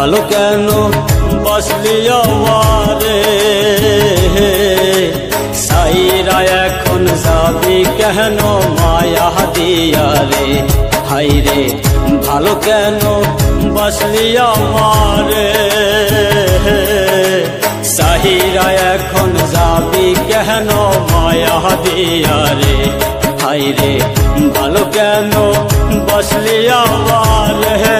ভালো কেন বসলি আমারে সাইরা এখন যাবি কেন মায়া দিয়া রে? হাই রে ভালো কেন বসলি আমারে সাহিরা এখন যাবি কেন মায়া দিয়া রে? হাই রে ভালো কেন বসলি আমারে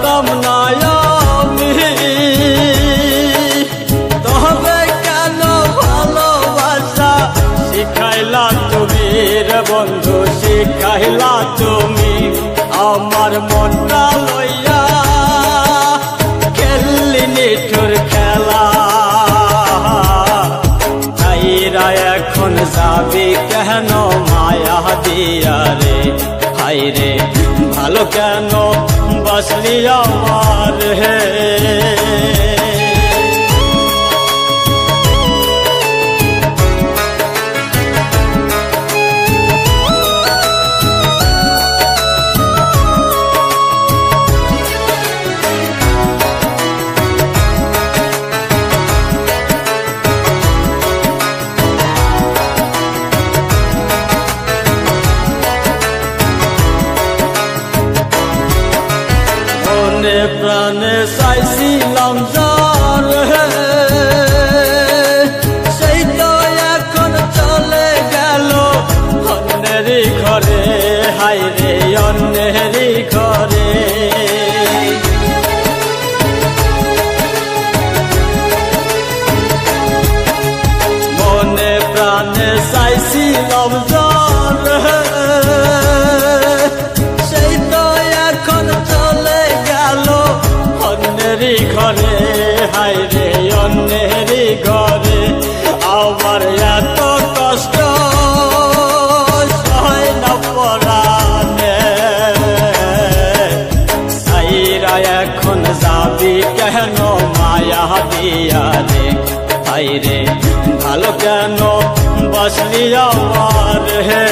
বন্ধু তুমি আমার মনটা লইয়া খেললি নিঠুর খেলা তাইরা এখন যাবি কেন মায়া দিয়া রে হাই রে ভালো কেন বসলি আমার হে মনে প্রাণে চাইছিলাম যার হে। সেই তো এখন চলে গেল অন্যেরই ঘরে। হাই রে, অন্যেরই ঘরে। মনে প্রাণে চাইছিলাম যার অন্যেরই ঘরে হাই রে অন্যেরই ঘরে, আমার এত কষ্ট সয় না পরানে সাইরা এখন যাবি কেন, মায়া দিয়া রে? হাই রে, ভালো কেন বসলি আমার হে?